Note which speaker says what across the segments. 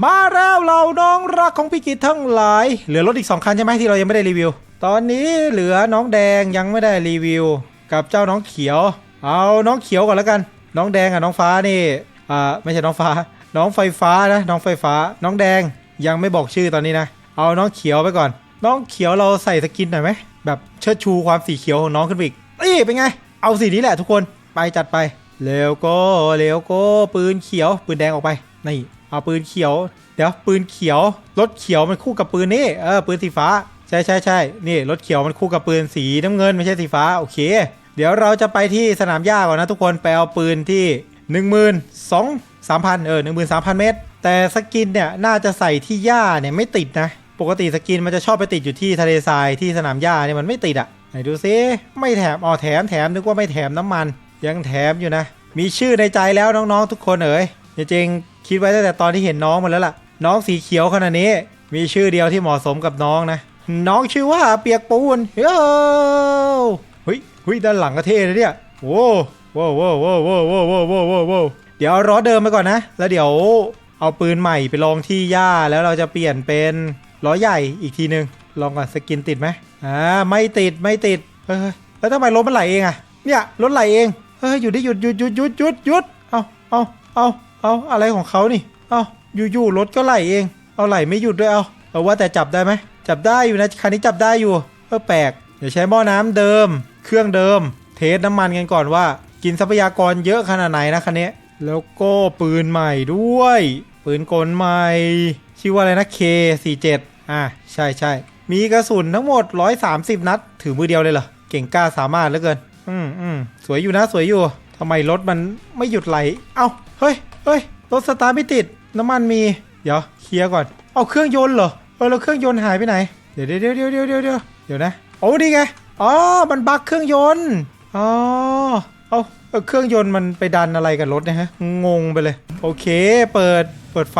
Speaker 1: มาแล้วเราน้องรักของพี่กิจทั้งหลาย เหลือรถอีก 2 คันใช่ไหมที่เรายังไม่ได้รีวิว ตอนนี้เหลือน้องแดงยังไม่ได้รีวิว กับเจ้าน้องเขียว เอาน้องเขียวก่อนแล้วกัน น้องแดงกับน้องฟ้านี่อ่าไม่ใช่น้องฟ้า น้องไฟฟ้านะ น้องไฟฟ้า น้องแดงยังไม่บอกชื่อตอนนี้นะ เอาน้องเขียวไปก่อน น้องเขียวเราใส่สกินหน่อยไหมแบบเชิดชูความสีเขียวของน้องขึ้นไปอีกเอ้เป็นไง เอาสีนี้แหละทุกคนไปจัดไปเร็วก็เร็วก็ปืนเขียวปืนแดงออกไปนี่ เอาปืนเขียว เดี๋ยวปืนเขียวรถเขียวมันคู่กับปืนนี่เออปืนสีฟ้าใช่ใช่ใช่นี่รถเขียวมันคู่กับปืนสีน้ำเงินไม่ใช่สีฟ้าโอเค เดี๋ยวเราจะไปที่สนามหญ้าก่อนนะทุกคนไปเอาปืนที่1 2 0 0 0 3 0 0เออ13,000 เมตร แต่สกินเนี่ยน่าจะใส่ที่หญ้าเนี่ยไม่ติดนะ ปกติสกินมันจะชอบไปติดอยู่ที่ทะเลทรายที่สนามหญ้าเนี่ยมันไม่ติดอะ่ะไหนดูซิไม่แถมอ๋อแถมแถมนึกว่าไม่แถมน้ำมัน ยังแถมอยู่นะ มีชื่อในใจแล้วน้องๆทุกคนเอ๋ยจริงๆ คิดไว้ตั้งแต่ตอนที่เห็นน้องมาแล้วล่ะ น้องสีเขียวขนาดนี้ มีชื่อเดียวที่เหมาะสมกับน้องนะ น้องชื่อว่าเปียกปูนเฮ้ยเฮ้ยเฮ้ยด้านหลังก็เท่เลยเนี่ยโว้โว้โว้โว้โว้โว้โว้โว้โว้โว้เดี๋ยวเอาล้อเดิมไปก่อนนะ แล้วเดี๋ยวเอาปืนใหม่ไปลองที่หญ้าแล้วเราจะเปลี่ยนเป็นล้อใหญ่อีกทีนึง ลองก่อนสกินติดไหมอ่าไม่ติดไม่ติดเฮ้ยแล้วทำไมรถมันไหลเองอะเนี่ยรถไหลเองเฮ้ยหยุดได้หยุดหยุดหยุดหยุดหยุดหยุดเอาเอาเอา เอาอะไรของเขานี่ เอาอยู่ๆรถก็ไหลเอง เอาไหลไม่หยุดด้วยเอาเอาว่าแต่จับได้ไหม จับได้อยู่นะคันนี้จับได้อยู่ เออแปลก เดี๋ยวใช้หม้อน้ำเดิม เครื่องเดิม เทสน้ำมันกันก่อนว่า กินทรัพยากรเยอะขนาดไหนนะคันนี้ แล้วก็ปืนใหม่ด้วย ปืนกลใหม่ ชื่อว่าอะไรนะ K47 อ่าใช่ใช่มีกระสุนทั้งหมด 130 นัด ถือมือเดียวเลยเหรอ เก่งกล้าสามารถเหลือเกิน อืมอืมสวยอยู่นะสวยอยู่ทำไมรถมันไม่หยุดไหล เอ้า เฮ้ย เฮ้ยรถสตาร์ทไม่ติดน้ำมันมี เดี๋ยวเคลียร์ก่อน เอาเครื่องยนต์เหรอเออแล้วเครื่องยนต์หายไปไหน เดี๋ยวเดี๋ยวเดี๋ยวเดี๋ยวเดี๋ยวเดี๋ยวเดี๋ยวนะโอ้ดีไงอ๋อมันบั๊กเครื่องยนต์อ๋อเอาเอเครื่องยนต์มันไปดันอะไรกับรถนะฮะงงไปเลย โอเค เปิดเปิดไฟ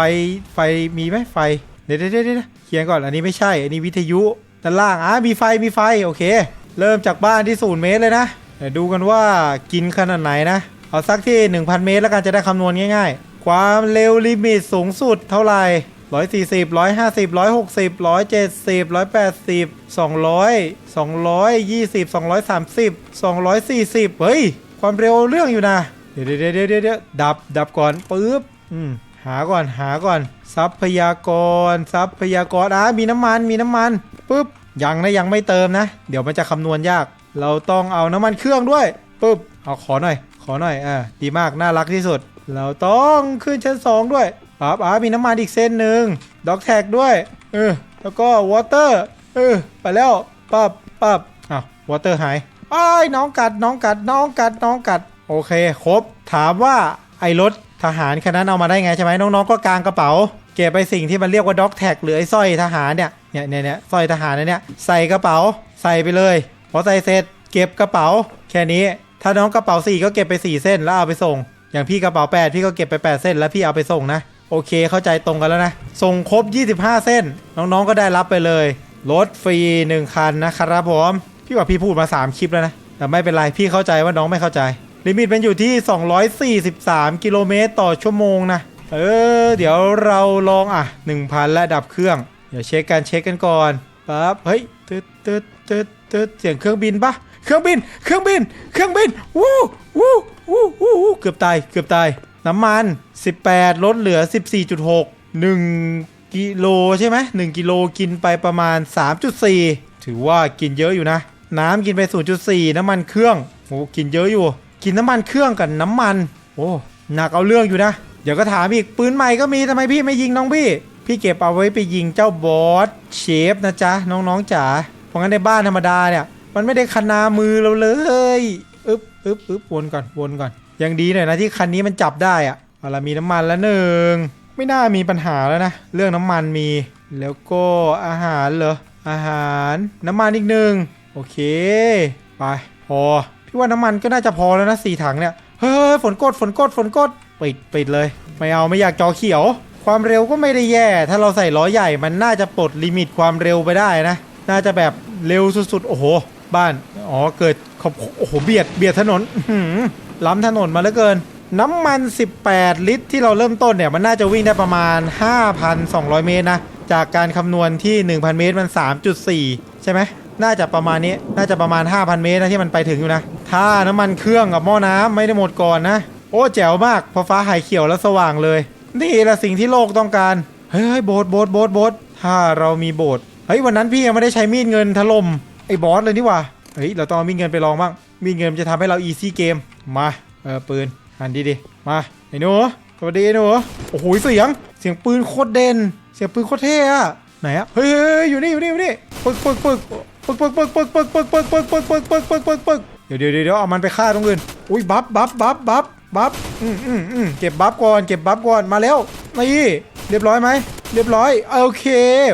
Speaker 1: ไฟมีไหมไฟเดี๋ยวเดี๋ยวเดี๋ยวเดี๋ยวเคลียร์ก่อนอันนี้ไม่ใช่ อันนี้วิทยุด้านล่างอะมีไฟมีไฟโอเค เริ่มจากบ้านที่ศูนย์เมตรเลยนะเดี๋ยวดูกันว่ากินขนาดไหนนะ เอาสักที่ 1,000 เมตรแล้วกันจะได้คำนวณง่ายๆ ความเร็วลิมิตสูงสุดเท่าไหร่140 150 160 170 180 200 220 230 240เฮ้ย ความเร็วเรื่องอยู่นะเดี๋ยวเดี๋ยวเดี๋ยวเดี๋ยวเดี๋ยวดับดับก่อนปึ๊บอืมหาก่อนหาก่อน ทรัพยากร ทรัพยากรอะมีน้ำมันมีน้ำมันปึ๊บยังนะยังไม่เติมนะ เดี๋ยวมันจะคำนวณยาก เราต้องเอาน้ำมันเครื่องด้วยปึ๊บเอาขอหน่อย ขอหน่อยอ่าดีมากน่ารักที่สุด เราต้องขึ้นชั้น 2 ด้วยปั๊บอ่ามีน้ำมันอีกเส้นหนึ่งด็อกแท็กด้วยเออแล้วก็วอเตอร์เออไปแล้วปั๊บปั๊บอ้าววอเตอร์หายอ้ายน้องกัดน้องกัดน้องกัดน้องกัดโอเคครบ ถามว่าไอ้รถทหารคันนั้นเอามาได้ไงใช่ไหมน้องๆก็กางกระเป๋า เก็บไปสิ่งที่มันเรียกว่าด็อกแท็กหรือไอ้สร้อยทหารเนี่ยเนี่ยเนี่ยเนี่ยสร้อยทหารเนี่ยใส่กระเป๋าใส่ไปเลยพอใส่เสร็จเก็บกระเป๋าแค่นี้ ถ้าน้องกระเป๋า4ก็เก็บไป4เส้นแล้วเอาไปส่ง อย่างพี่กระเป๋า8พี่ก็เก็บไป8เส้นแล้วพี่เอาไปส่งนะ โอเคเข้าใจตรงกันแล้วนะ ส่งครบ 25 เส้น น้องๆก็ได้รับไปเลยรถฟรี1คันนะครับผมพี่ว่าพี่พูดมา 3 คลิปแล้วนะ แต่ไม่เป็นไร พี่เข้าใจว่าน้องไม่เข้าใจ ลิมิตมันอยู่ที่ 243 กิโลเมตรต่อชั่วโมงนะ เออ เดี๋ยวเราลองอะ 1,000 และดับเครื่อง เดี๋ยวเช็คกันเช็คกันก่อนปั๊บเฮ้ยตึ๊ดตึ๊ดตึ๊ดตึ๊ดเสียงเครื่องบินปะ เครื่องบิน เครื่องบิน เครื่องบินวู้วู้วู้วู้วู้เกือบตาย เกือบตาย น้ำมัน 18 ลดเหลือ 14.6 1กิโลใช่ไหม1กิโลกินไปประมาณ 3.4 ถือว่ากินเยอะอยู่นะ น้ำกินไป 0.4 น้ำมันเครื่องโอ้กินเยอะอยู่ กินน้ำมันเครื่องกับน้ำมัน โอ้หนักเอาเรื่องอยู่นะ เดี๋ยวก็ถามอีก ปืนใหม่ก็มีทำไมพี่ไม่ยิงน้องพี่ พี่เก็บเอาไว้ไปยิงเจ้าบอสเชฟนะจ๊ะน้องๆจ๋า เพราะงั้นในบ้านธรรมดาเนี่ย มันไม่ได้คันนามือเราเลยอึ๊บอึ๊บอึ๊บวนก่อนวนก่อน ยังดีหน่อยนะที่คันนี้มันจับได้อะเอาละมีน้ำมันแล้วหนึ่งไม่น่ามีปัญหาแล้วนะ เรื่องน้ำมันมี แล้วก็อาหารเหรออาหารน้ำมันอีกหนึ่งโอเค ไปพอพี่ว่าน้ำมันก็น่าจะพอแล้วนะสี่ถังเนี่ยเฮ้ยฝนกดฝนกดฝนกดปิดปิดเลย ไม่เอาไม่อยากจอเขียว ความเร็วก็ไม่ได้แย่ ถ้าเราใส่ล้อใหญ่มันน่าจะปลดลิมิตความเร็วไปได้นะ น่าจะแบบเร็วสุดๆ โอ้โห บ้าน อ๋อ เกิดขอบโอ้โห เบียด เบียดถนนล้ำถนนมาเหลือเกิน น้ำมัน 18 ลิตร ที่เราเริ่มต้นเนี่ย มันน่าจะวิ่งได้ประมาณ 5,200 เมตรนะ จากการคำนวณที่ 1,000 เมตรมัน 3.4 ใช่ไหม น่าจะประมาณนี้ น่าจะประมาณ 5,000 เมตรนะที่มันไปถึงอยู่นะ ถ้าน้ำมันเครื่องกับหม้อน้ำไม่ได้หมดก่อนนะ โอ้แจ๋วมาก พอฟ้าหายเขียวแล้วสว่างเลย นี่แหละสิ่งที่โลกต้องการ เฮ้ยเฮ้ยโบสถ์โบสถ์โบสถ์โบสถ์ถ้าเรามีโบสถ์เฮ้ยวันนั้นพี่ยังไม่ได้ใช้มีดเงินถล่ม ไอ้บอสเลยนี่ว่าเฮ้ยเราต้องมีเงินไปลองบ้าง มีเงินจะทำให้เราอีซี่เกม มา เออปืน หันดีดิมาไอ้หนูสวัสดีไอ้หนูโอ้โหเสียง เสียงปืนโคตรเด่น เสียงปืนโคตรเท่อะไหนอะเฮ้ยเฮ้ยเฮ้ยอยู่นี่อยู่นี่อยู่นี่ปึกปึกปึกปึกปึกปึกปึกปึกปึกปึกปึกปึกปึกปึกปึกปึกปึกเดี๋ยวเดี๋ยวเดี๋ยวเอามันไปฆ่าตรงอื่นอุ้ยบัฟบัฟบัฟบัฟบัฟอืมอืมอืมเก็บบัฟก่อนเก็บบัฟก่อนมาแล้วนี่เรียบร้อยไหมเรียบร้อยโอเค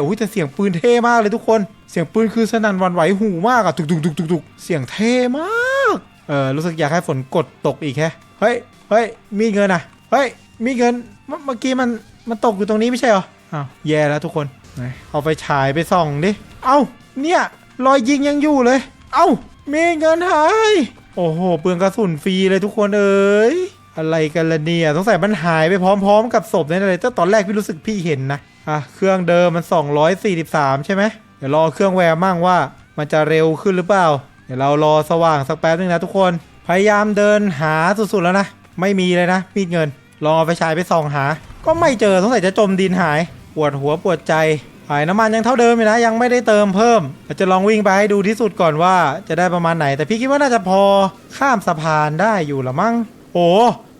Speaker 1: อุ้ยแต่เสียงปืนเท่มากเลยทุกคน เสียงปืนคือสนั่นวันไหวหูมากอะตุกตุกตุกตุกตุกเสียงเท่มาก เออรู้สึกอยากให้ฝนกดตกอีกแฮะเฮ้ยเฮ้ยมีเงินอะเฮ้ยมีเงินเมื่อกี้มันมันตกอยู่ตรงนี้ไม่ใช่เหรออ้าวแย่แล้วทุกคนไหนเอาไปฉายไปส่องดิเอ้าเนี่ยรอยยิงยังอยู่เลย เอ้ามีเงินหายโอ้โหเปลืองกระสุนฟรีเลยทุกคนเอ้ยอะไรกันละเนี่ยสงสัยมันหายไปพร้อม ๆ กับศพนั่นเลยแต่ตอนแรกพี่รู้สึกพี่เห็นนะอะเครื่องเดิมมัน 243 ใช่ไหม เดี๋ยวรอเครื่องแวร์มั่งว่า มันจะเร็วขึ้นหรือเปล่า เดี๋ยวเรารอสว่างสักแป๊บนึงนะทุกคน พยายามเดินหาสุดๆแล้วนะ ไม่มีเลยนะมีดเงิน ลองเอาไปฉายไปส่องหา ก็ไม่เจอสงสัยจะจมดินหาย ปวดหัวปวดใจหายน้ำมันยังเท่าเดิมอยู่นะ ยังไม่ได้เติมเพิ่มจะลองวิ่งไปให้ดูที่สุดก่อนว่าจะได้ประมาณไหน แต่พี่คิดว่าน่าจะพอข้ามสะพานได้อยู่ละมั้งโอ้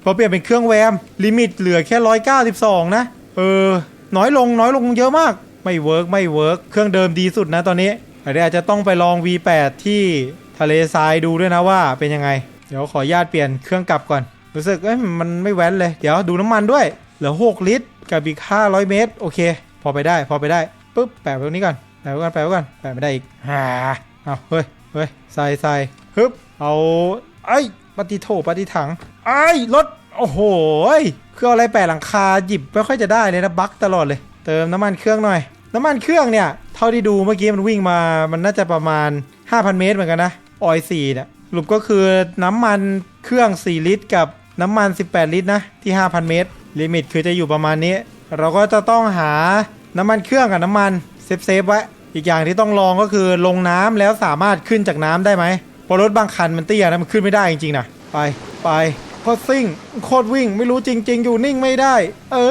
Speaker 1: พอเปลี่ยนเป็นเครื่องแวม ลิมิตเหลือแค่ 192 นะ เออ น้อยลงน้อยลงเยอะมาก ไม่เวิร์กไม่เวิร์กเครื่องเดิมดีสุดนะตอนนี้เดี๋ยวอาจจะต้องไปลอง V8 ที่ทะเลทรายดูด้วยนะว่าเป็นยังไง เดี๋ยวขออนุญาตเปลี่ยนเครื่องกลับก่อน รู้สึกเอ้ยมันไม่แว้นเลย เดี๋ยวดูน้ำมันด้วย เหลือ 6 ลิตร กับอีก500 เมตร โอเค พอไปได้ พอไปได้ปุ๊บแปะไว้ตรงนี้ก่อนแปะไว้ก่อนแปะไว้ก่อนแปะไม่ได้อีกฮ่าเอาเฮ้ยเฮ้ยใส่ใส่ฮึบเอาไอ้ปฏิโถปฏิถังไอ้รถโอ้โหเครื่องอะไรแปะหลังคาหยิบไม่ค่อยจะได้เลยนะบั๊กตลอดเลย เติมน้ำมันเครื่องหน่อย น้ำมันเครื่องเนี่ยเท่าที่ดูเมื่อกี้มันวิ่งมา มันน่าจะประมาณ 5,000 เมตรเหมือนกันนะออยสี่เนี่ยสรุปก็คือน้ำมันเครื่อง 4 ลิตร กับน้ำมัน 18 ลิตรนะที่ 5,000 เมตร ลิมิตคือจะอยู่ประมาณนี้ เราก็จะต้องหาน้ำมันเครื่องกับน้ำมันเซฟเซฟไว้อีกอย่างที่ต้องลองก็คือลงน้ำแล้วสามารถขึ้นจากน้ำได้ไหมพราะรถบางคันมันเตี้ยนะมันขึ้นไม่ได้จริงๆนะไปไป โคตรซิ่งโคตรวิ่งไม่รู้จริง ๆ อยู่นิ่งไม่ได้ เอ้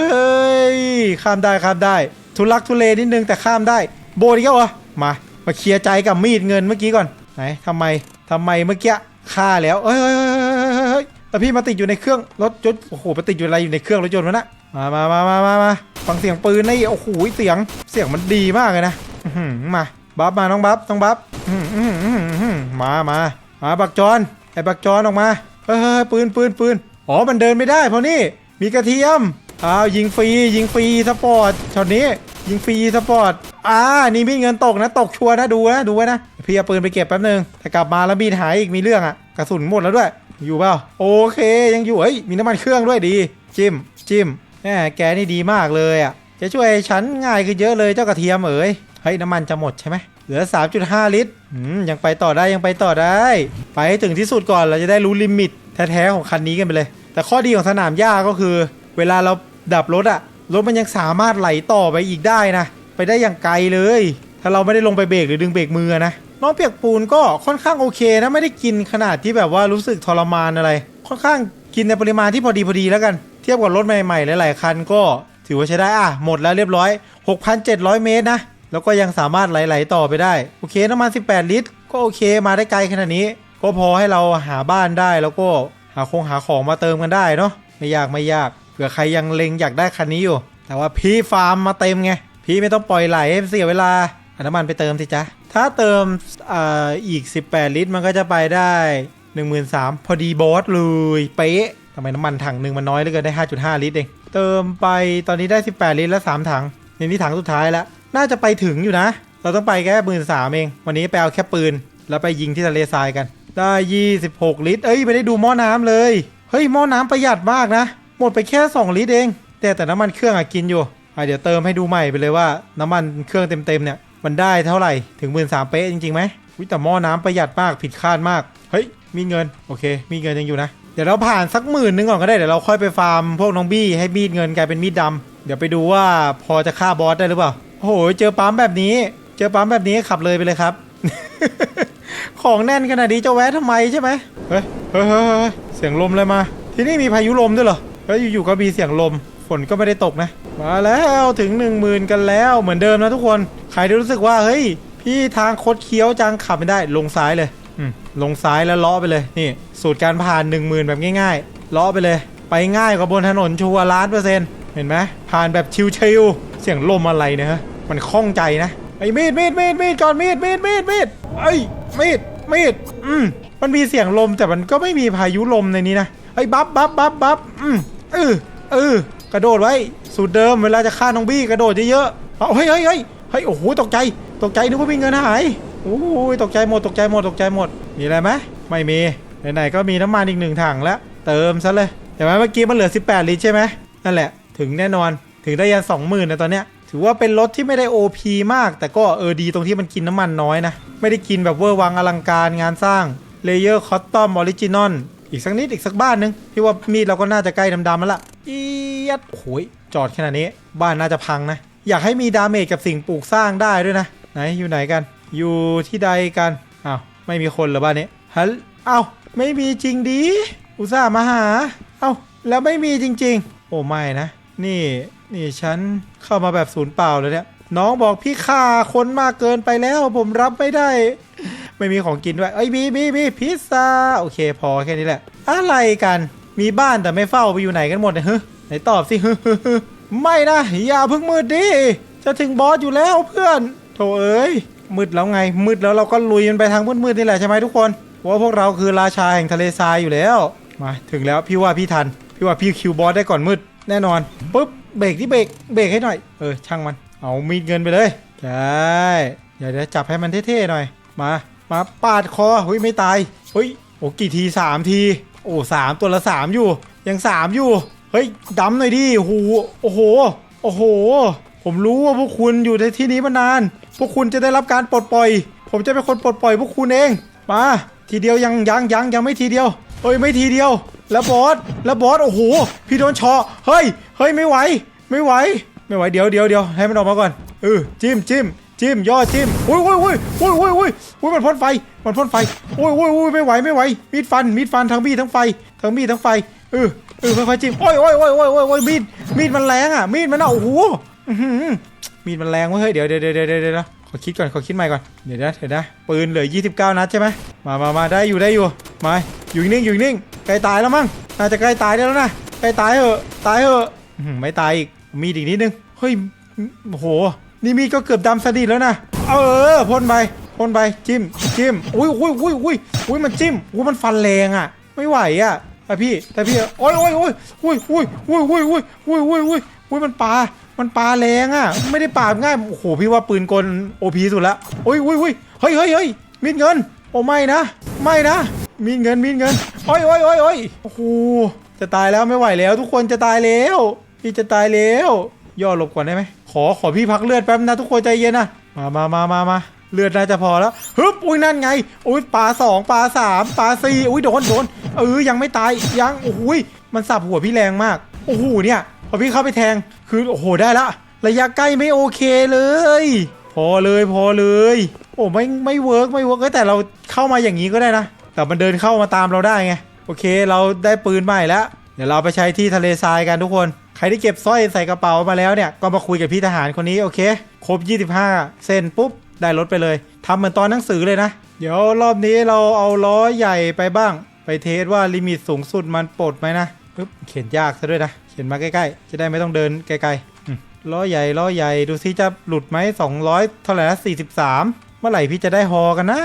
Speaker 1: ยข้ามได้ข้ามได้ ทุลักทุเลนิดนึงแต่ข้ามได้ โบดีก็วะมา มาเคลียร์ใจกับมีดเงินเมื่อกี้ก่อนไหนทำไมทำไมเมื่อกี้ฆ่าแล้วเอ้ยเอ้ยเอ้ยเอ้ยเอ้ยเอ้ยแต่พี่มาติดอยู่ในเครื่องรถยนต์โอ้โหมาติดอยู่อะไรอยู่ในเครื่องรถยนต์วะนะมามามามามามาฟังเสียงปืนนี่โอ้โหเสียงเสียงมันดีมากเลยนะอื้อหือมาบัฟมาน้องบัฟน้องบัฟอื้อหืออื้อหืออื้อหือมามามาบักจอนไอ้บักจอนออกมา เฮ้ยเฮ้ยปืนปืนปืนอ๋อมันเดินไม่ได้เพราะนี่มีกระเทียมอ้าวยิงฟรียิงฟรีสปอร์ตช็อตนี้ยิงฟรีสปอร์ตอ่านี่มีเงินตกนะตกชัวร์นะดูนะดูไว้นะพี่เอาปืนไปเก็บแป๊บนึงแต่กลับมาแล้วมีหายอีกมีเรื่องอะกระสุนหมดแล้วด้วยอยู่เปล่าโอเคยังอยู่เฮ้ยมีน้ำมันเครื่องด้วยดี จิ้มจิ้มแหมแกนี่ดีมากเลยอะจะช่วยฉันง่ายขึ้นเยอะเลยเจ้ากระเทียมเอ๋ยเฮ้ยน้ำมันจะหมดใช่ไหม เหลือ 3.5 ลิตรยังไปต่อได้ยังไปต่อได้ ไปให้ถึงที่สุดก่อนเราจะได้รู้ลิมิตแท้ๆของคันนี้กันไปเลย แต่ข้อดีของสนามหญ้าก็คือ เวลาเราดับรถอะรถมันยังสามารถไหลต่อไปอีกได้นะ ไปได้อย่างไกลเลย ถ้าเราไม่ได้ลงไปเบรกหรือดึงเบรกมือนะน้องเปียกปูนก็ค่อนข้างโอเคนะไม่ได้กินขนาดที่แบบว่ารู้สึกทรมานอะไร ค่อนข้างกินในปริมาณที่พอดีพอดีแล้วกัน เทียบกับรถใหม่ๆหลายๆคันก็ถือว่าใช้ได้อะหมดแล้วเรียบร้อย 6,700 เมตรนะ แล้วก็ยังสามารถไหลๆต่อไปได้ โอเคน้ำมัน 18 ลิตร ก็โอเคมาได้ไกลขนาดนี้ ก็พอให้เราหาบ้านได้แล้วก็หาคงหาของมาเติมกันได้เนาะไม่ยากไม่ยากเผื่อใครยังเล็งอยากได้คันนี้อยู่ แต่ว่าพี่ฟาร์มมาเต็มไงพี่ไม่ต้องปล่อยไหลให้เสียเวลาอน้ำมันไปเติมสิจ๊ะถ้าเติมอ่าอีก 18 ลิตร มันก็จะไปได้ 13,000พอดีบอสเลยเป๊ะทำไมน้ำมันถังหนึ่งมันน้อยเหลือเกินได้ 5.5 ลิตรเองเติมไปตอนนี้ได้ 18 ลิตรแล้ว3ถังในนี้ถังสุดท้ายแล้ว น่าจะไปถึงอยู่นะ เราต้องไปแค่หมื่นสามเอง วันนี้ไปเอาแค่ปืน แล้วไปยิงที่ทะเลทรายกัน ได้ 26 ลิตร เอ้ย ไม่ได้ดูหม้อน้ำเลย เฮ้ย หม้อน้ำประหยัดมากนะ หมดไปแค่ 2 ลิตรเอง แต่แต่น้ำมันเครื่องอะกินอยู่อะเดี๋ยวเติมให้ดูใหม่ไปเลยว่า น้ำมันเครื่องเต็มๆเนี่ยมันได้เท่าไหร่ถึงหมื่นสามเป๊ะจริงๆไหมอุ๊ยแต่หม้อน้ำประหยัดมากผิดคาดมาก เฮ้ย มีเงิน โอเค มีเงินยังอยู่นะ เดี๋ยวเราผ่านสักหมื่นนึงก่อนก็ได้ เดี๋ยวเราค่อยไปฟาร์มพวกน้องบี้ให้มีดเงินกลายเป็นมีดดำเดี๋ยวไปดูว่าพอจะฆ่าบอสได้หรือเปล่า โอ้โหเจอปั๊มแบบนี้ เจอปั๊มแบบนี้ขับเลยไปเลยครับ ของแน่นขนาดนี้จะแวะทำไมใช่ไหมเฮ้ยเฮ้ยเฮ้ยเสียงลมเลยมา ที่นี่มีพายุลมด้วยเหรอเฮ้ยอยู่ๆก็มีเสียงลมฝนก็ไม่ได้ตกนะ มาแล้วถึง 1 0,000 กันแล้วเหมือนเดิมนะทุกคน ใครที่รู้สึกว่าเฮ้ย พี่ทางคดเคี้ยวจังขับไม่ได้ลงซ้ายเลยลงซ้ายแล้วล้อไปเลยนี่สูตรการผ่าน 1 0,000 แบบง่ายๆล้อไปเลย ไปง่ายกว่าบนถนนชัวร์ล้านเปอร์เซ็นต์เห็นไหมผ่านแบบชิวๆ สียงลมอะไรเนี่ยฮะ มันคล่องใจนะไอ้มีดมีดมีดมีดก่อนมีดมีดมีดมีดไอ้ยมีดมีดอืมมันมีเสียงลมแต่มันก็ไม่มีพายุลมในนี้นะไอ้บัฟบัฟบัฟบัฟอืมเออเออกระโดดไว้ สูตรเดิมเวลาจะฆ่าน้องบี้กระโดดเยอะๆเอาเฮ้ยเฮ้ยเฮ้ยเฮ้ยโอ้โหตกใจตกใจนึกว่ามีเงินหายโอ้ยตกใจหมดตกใจหมดตกใจหมดมีอะไรไหมไม่มีไหนๆก็มีน้ำมันอีกหนึ่งถังแล้วเติมซะเลยเห็นไหมเมื่อกี้มันเหลือ 18 ลิตรใช่ไหมนั่นแหละถึงแน่นอน ถึงได้ยัน20,000นะตอนเนี้ยถือว่าเป็นรถที่ไม่ได้ OP มาก แต่ก็เออดีตรงที่มันกินน้ำมันน้อยนะ ไม่ได้กินแบบเวอร์วังอลังการงานสร้างเลเยอร์คอตตอมออริจินอลอีกสักนิดอีกสักบ้านนึงพี่ว่ามีดเราก็น่าจะใกล้ดำๆแล้วล่ะอียดโอ้ยจอดขนาดนี้ บ้านน่าจะพังนะ อยากให้มีดาเมจกับสิ่งปลูกสร้างได้ด้วยนะ ไหนอยู่ไหนกัน อยู่ที่ใดกันอ้าวไม่มีคนเหรอบ้านนี้ฮัลอ้าไม่มีจริงดีอุตส่าห์มาหา เอ้าแล้วไม่มีจริง ๆ โอ้ไม่นะ นี่ นี่ฉันเข้ามาแบบศูนย์เปล่าเลยเนี่ย น้องบอกพี่ฆ่าคนมากเกินไปแล้วผมรับไม่ได้ ไม่มีของกินด้วยเอ้ยมีมีมีพิซซ่าโอเคพอแค่นี้แหละ อะไรกันมีบ้านแต่ไม่เฝ้าไปอยู่ไหนกันหมดเนี่ยฮึไหนตอบสิฮึฮึฮึไม่นะอย่าเพิ่งมืดดิจะถึงบอสอยู่แล้วเพื่อนโถเอ้ยมืดแล้วไงมืดแล้วเราก็ลุยมันไปทางมืดๆนี่แหละใช่ไหมทุกคนเพราะว่าพวกเราคือราชาแห่งทะเลทรายอยู่แล้วมาถึงแล้วพี่ว่าพี่ทันพี่ว่าพี่คิวบอสได้ก่อนมืดแน่นอนปุ๊บ เบรกที่เบรกเบรกให้หน่อย เออ ช่างมัน เอามีดเงินไปเลยใช่เดี๋ยวเดี๋ยวจับให้มันเท่ๆหน่อย มา มาปาดคอเฮ้ยไม่ตาย เฮ้ย โอ้กี่ทีสามที โอ้สามตัวละสามอยู่ ยังสามอยู่ เฮ้ยดำหน่อยดิโอ้โหโอ้โห โอ้โห ผมรู้ว่าพวกคุณอยู่ในที่นี้มานาน พวกคุณจะได้รับการปลดปล่อย ผมจะเป็นคนปลดปล่อยพวกคุณเอง มา ทีเดียวยังยังยังยังไม่ทีเดียว เฮ้ยไม่ทีเดียว แล้วบอสแล้วบอสโอ้โหพี่โดนชอเฮ้ยเฮ้ยไม่ไหว ไม่ไหว ไม่ไหวเดี๋ยวเดี๋ยวเดี๋ยวให้มันออกมาก่อนเออจิ้มจิ้มจิ้มย่อจิ้มอุ้ยอุ้ยอุ้ยอุ้ยอุ้ยอุ้ยอุ้ยมันพ่นไฟมันพ่นไฟอุ้ยอุ้ยอุ้ยไม่ไหวไม่ไหวมีดฟันมีดฟันทั้งมีดทั้งไฟทั้งมีดทั้งไฟเออเออค่อยๆจิ้มโอ้ยโอ้ยโอ้ยโอ้ยโอ้ยโอ้ยมีดมีดมันแรงอะมีดมันอะโอ้โหมีดมันแรงเว้ยเฮ้ยเดี๋ยวเดี๋ยวเดี๋ยวเดี๋ยวนะขอคิดก่อนขอคิดใหม่ก่อนเดี๋ยวนะเดี๋ยวนะปืนเหลือ 29 นัดใช่ไหมมามามาได้อยู่ได้อยู่มาอยู่นิ่งอยู่นิ่ง ใกล้ตายแล้วมั้งน่าจะใกล้ตายได้แล้วนะใกล้ตายเหอะตายเหอะไม่ตายอีกมีดอีกนิดนึงเฮ้ยโอ้โหนี่มีดก็เกือบดำสนิทแล้วนะเออพ่นไปพ่นไปจิ้มจิ้มอุ้ยอุ้ยอุ้ยอุ้ยอุ้ยมันจิ้มอุ้ยมันฟันแรงอะ ไม่ไหวอะแต่พี่แต่พี่โอ้ยโอ้ยโอ้ยอุ้ยอุ้ยอุ้ยอุ้ยอุ้ยอุ้ยอุ้ยอุ้ยอุ้ยมันปลามันปลาแรงอะ ไม่ได้ปราบง่ายโอ้โหพี่ว่าปืนกลโอพีสุดละอุ้ยอุ้ยอุ้ยเฮ้ยเฮ้ยเฮ้ยมีดเงินโอ้ไม่นะ ไม่นะ มีเงินมีเงินโอ้ยโอ้ยโอ้ยโอ้ยโอ้โหจะตายแล้วไม่ไหวแล้ว ทุกคนจะตายแล้วพี่จะตายแล้วย่อหลบก่อนได้ไหมขอขอพี่พักเลือดแป๊บนะทุกคนใจเย็นนะมามามามามาเลือดน่าจะพอแล้วฮึบอุ้ยนั่นไงอุ้ยปลาสองปลาสามปลาสี่อุ้ยโดนโดนเออยังไม่ตายยังโอ้โหยมันสับหัวพี่แรงมากโอ้โหเนี่ยพอพี่เข้าไปแทงคือโอ้โหได้ละ ระยะใกล้ไม่โอเคเลย พอเลยพอเลย โอ้ไม่ไม่เวิร์กไม่เวิร์กแต่เราเข้ามาอย่างนี้ก็ได้นะ แต่มันเดินเข้ามาตามเราได้ไง โอเค เราได้ปืนใหม่แล้ว เดี๋ยวเราไปใช้ที่ทะเลทรายกันทุกคน ใครที่เก็บสร้อยใส่กระเป๋ามาแล้วเนี่ย ก็มาคุยกับพี่ทหารคนนี้ โอเค ครบ 25เส้นปุ๊บ ได้รถไปเลย ทำเหมือนตอนหนังสือเลยนะ เดี๋ยวรอบนี้เราเอาล้อใหญ่ไปบ้าง ไปเทสว่าลิมิตสูงสุดมันปลดไหมนะปึ๊บเขียนยากซะด้วยนะ เขียนมาใกล้ๆ จะได้ไม่ต้องเดินไกลๆล้อใหญ่ล้อใหญ่ ดูซิจะหลุดไหม200เท่าไหร่นะ43 เมื่อไหร่พี่จะได้ฮอกันนะ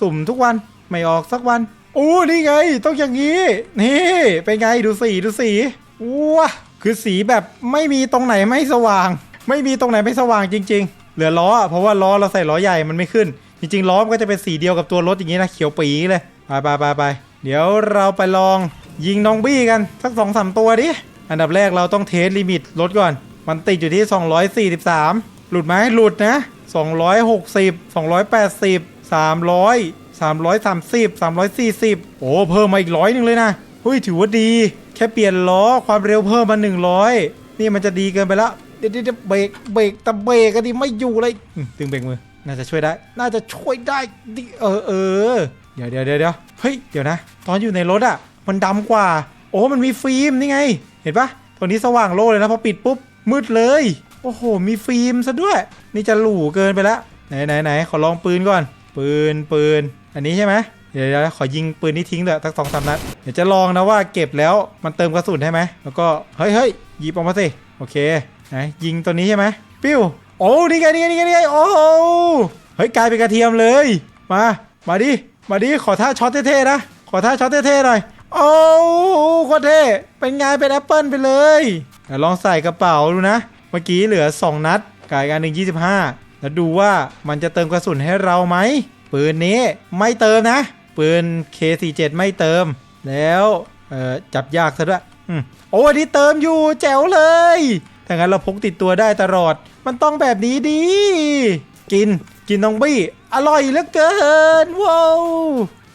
Speaker 1: สุ่มทุกวัน ไม่ออกสักวันอู้นี่ไง ต้องอย่างนี้ นี่เป็นไงดูสีดูสีว้าคือสีแบบไม่มีตรงไหนไม่สว่าง ไม่มีตรงไหนไม่สว่างจริง ๆ เหลือล้อเพราะว่าล้อเราใส่ล้อใหญ่มันไม่ขึ้น จริงๆล้อมันก็จะเป็นสีเดียวกับตัวรถอย่างนี้นะเขียวปีเลยไปไปไปไปเดี๋ยวเราไปลองยิงน้องบี้กันสักสองสามตัวดิอันดับแรกเราต้องเทสลิมิตรถก่อน มันติดอยู่ที่ 243 หลุดไหมหลุดนะ 260 280 300 330 340 โอ้เพิ่มมาอีกร้อยหนึ่งเลยนะเฮ้ยถือว่าดี แค่เปลี่ยนล้อความเร็วเพิ่มมา 100 นี่มันจะดีเกินไปละเดี๋ยวเดี๋ยวเดี๋ยวเบรกเบรกแต่เบรกก็ดีไม่อยู่เลยตึงเบรกมือน่าจะช่วยได้ น่าจะช่วยได้ดิเออเออเดี๋ยวเดี๋ยวเดี๋ยวเฮ้ยเดี๋ยวนะ ตอนอยู่ในรถอะมันดำกว่า โอ้มันมีฟิล์มนี่ไง เห็นปะตัวนี้สว่างโล่เลยนะพอปิดปุ๊บมืดเลย โอ้โห มีฟิล์มซะด้วย นี่จะหลู่เกินไปแล้วไหนไหนไหนขอลองปืนก่อน ปืนปืน อันนี้ใช่ไหมเดี๋ยวเดี๋ยวขอยิงปืนนี้ทิ้งเถอะทั้งสองสามนัด เดี๋ยวจะลองนะว่าเก็บแล้วมันเติมกระสุนให้ไหม แล้วก็เฮ้ยเฮ้ยหยิบออกมาสิ โอเคไหนยิงตัวนี้ใช่ไหมปิ้ว โอ้ นี่ไงนี่ไงนี่ไงนี่ไงโอ้เฮ้ยกลายเป็นกระเทียมเลย มา มาดิ มาดิ ขอท่าช็อตเท่ๆนะ ขอท่าช็อตเท่ๆหน่อย โอ้โคตรเท่ เป็นไงเป็นแอปเปิลไปเลยเดี๋ยวลองใส่กระเป๋าดูนะ เมื่อกี้เหลือ 2 นัดกลายกันหนึ่งยี่สิบห้าแล้วดูว่ามันจะเติมกระสุนให้เราไหม ปืนนี้ไม่เติมนะ ปืน K47 ไม่เติม แล้วจับยากซะด้วยอโอ้อันนี้เติมอยู่แจ๋วเลยถ้างั้นเราพกติดตัวได้ตลอด มันต้องแบบนี้ดี กินกินน้องบี้ อร่อยเหลือเกินว้าว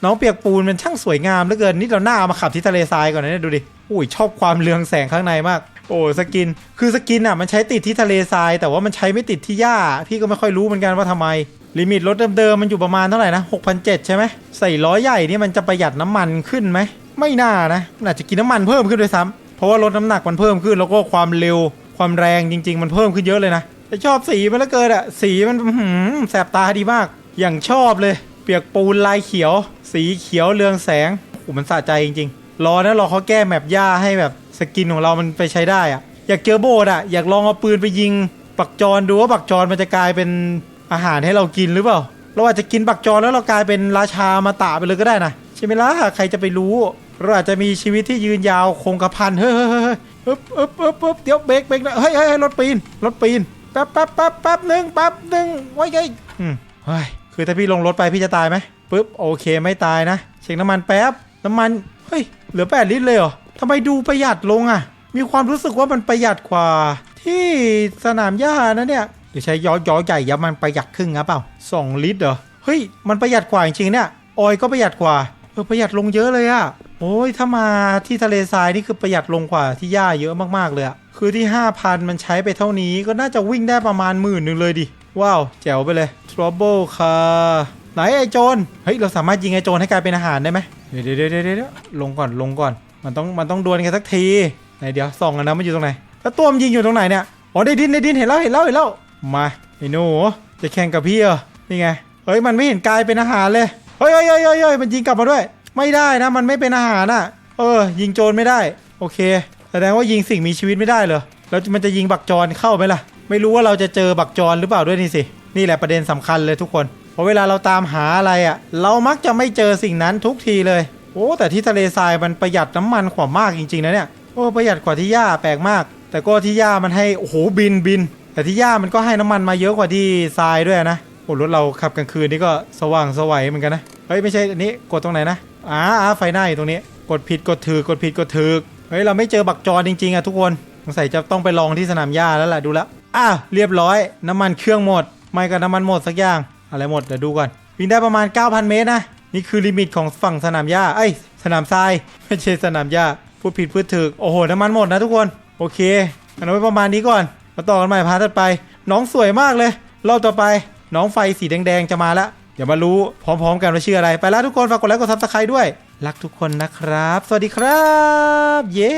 Speaker 1: น้องเปียกปูนมันช่างสวยงามเหลือเกินนี่เราหน้ามาขับที่ทะเลทรายก่อนนะเนี่ยดูดิอุ้ยชอบความเรืองแสงข้างในมาก โอ้สกิน คือสกินอะมันใช้ติดที่ทะเลทราย แต่ว่ามันใช้ไม่ติดที่หญ้า พี่ก็ไม่ค่อยรู้เหมือนกันว่าทำไม ลิมิตรถเดิมๆมันอยู่ประมาณเท่าไหร่นะ6,700ใช่ไหมใส่ล้อใหญ่นี่มันจะประหยัดน้ำมันขึ้นไหม ไม่น่านะมันอาจจะกินน้ำมันเพิ่มขึ้นด้วยซ้ำเพราะว่ารถน้ำหนักมันเพิ่มขึ้นแล้วก็ความเร็วความแรงจริง ๆ มันเพิ่มขึ้นเยอะเลยนะแต่ชอบสีมันเหลือเกินอะสีมันหือแสบตาดีมาก อย่างชอบเลย เปียกปูนลายเขียว สีเขียวเรืองแสงโอ้มันสะใจจริงๆ รอนะรอเขาแก้แมปหญ้าให้แบบสกินของเรามันไปใช้ได้อะอยากเจอโบดอะอยากลองเอาปืนไปยิงปักจรดูว่าปักจรมันจะกลายเป็น อาหารให้เรากินหรือเปล่า เราอาจจะกินปักจรแล้วเรากลายเป็นราชามาตาไปเลยก็ได้นะใช่ไหมล่ะใครจะไปรู้ เราอาจจะมีชีวิตที่ยืนยาวคงกระพันเฮ้ยเฮ้ยเฮ้ยเฮ้ยอึ๊บอึ๊บอึ๊บอึ๊บเดี๋ยวเบรกเบรกหน่อยเฮ้ยเฮ้ยเฮ้ยรถปีนรถปีนแป๊บแป๊บแป๊บแป๊บหนึ่งแป๊บหนึ่งไว้ไงอืมเฮ้ยคือถ้าพี่ลงรถไปพี่จะตายไหมปึ๊บโอเคไม่ตายนะเช็คน้ำมันแป๊บน้ำมันเฮ้ยเหลือ8ลิตรเลยเหรอทำไมดูประหยัดลงอะ มีความรู้สึกว่ามันประหยัดกว่า ที่สนามหญ้านะเนี่ย เดี๋ยวใช้ย้อย้อใหญ่ยับมันประหยัดครึ่งนะเปล่าสองลิตรเหรอ เฮ้ย มันประหยัดกว่าจริงๆเนี่ย ออยก็ประหยัดกว่า เออ ประหยัดลงเยอะเลยอะโอ้ย ถ้ามาที่ทะเลทรายนี่คือประหยัดลงกว่าที่หญ้าเยอะมากๆเลยอะคือที่ 5,000 มันใช้ไปเท่านี้ก็น่าจะวิ่งได้ประมาณหมื่นหนึ่งเลยดิ ว้าว แจ๋วไปเลย Trouble Car ไหนไอ้โจร เฮ้ย เราสามารถยิงไอ้โจรให้กลายเป็นอาหารได้ไหมเดี๋ยวเดี๋ยวเดี๋ยวลงก่อนลงก่อน มันต้องมันต้องดวลกันสักที ไหนเดี๋ยวส่องกันนะมันอยู่ตรงไหน แล้วตัวมันยิงอยู่ตรงไหนเนี่ย อ๋อในดินในดินเห็นแล้วเห็นแล้วเห็นแล้ว มาไอ้หนูจะแข่งกับพี่เหรอนี่ไงเฮ้ยมันไม่เห็นกลายเป็นอาหารเลยเฮ้ยเฮ้ยเฮ้ยเฮ้ยเฮ้ยมันยิงกลับมาด้วย ไม่ได้นะมันไม่เป็นอาหารอะ เออ ยิงโจรไม่ได้ โอเค แสดงว่ายิงสิ่งมีชีวิตไม่ได้เหรอแล้วมันจะยิงบักจรเข้าไหมล่ะ ไม่รู้ว่าเราจะเจอบักจรหรือเปล่าด้วยนี่สินี่แหละประเด็นสำคัญเลยทุกคนเพราะเวลาเราตามหาอะไรอะ เรามักจะไม่เจอสิ่งนั้นทุกทีเลย โอ้แต่ที่ทะเลทรายมันประหยัดน้ำมันกว่ามากจริงๆนะเนี่ยโอ้ประหยัดกว่าที่หญ้าแปลกมาก แต่ก็ที่หญ้ามันให้โอ้โหบินบิน แต่ที่หญ้ามันก็ให้น้ำมันมาเยอะกว่าที่ทรายด้วยนะโอ้รถเราขับกลางคืนนี่ก็สว่างสวัยเหมือนกันนะเฮ้ยไม่ใช่อันนี้กดตรงไหนนะอ่าอ่าไฟหน้าอยู่ตรงนี้ กดผิดกดถือกดผิดกดถือเฮ้ยเราไม่เจอบักจรจริงๆอะทุกคนสงสัยจะต้องไปลองที่สนามหญ้าแล้วแหละดูแล้วอะเรียบร้อย น้ำมันเครื่องหมด ไม่ก็น้ำมันหมดสักอย่าง อะไรหมดเดี๋ยวดูก่อนวิ่งได้ประมาณ 9,000 เมตรนะนี่คือลิมิตของฝั่งสนามหญ้าเอ้ยสนามทรายไม่ใช่สนามหญ้าพูดผิดพูดถูกโอ้โหน้ำมันหมดนะทุกคนโอเคอันเอาไว้ประมาณนี้ก่อน มาต่อกันใหม่พาร์ทถัดไป น้องสวยมากเลย รอบต่อไป น้องไฟสีแดงๆจะมาแล้วเดี๋ยวมารู้พร้อมๆกันว่าชื่ออะไร ไปแล้วทุกคนฝากกดไลค์กดซับสไครต์ด้วย รักทุกคนนะครับ สวัสดีครับ เย้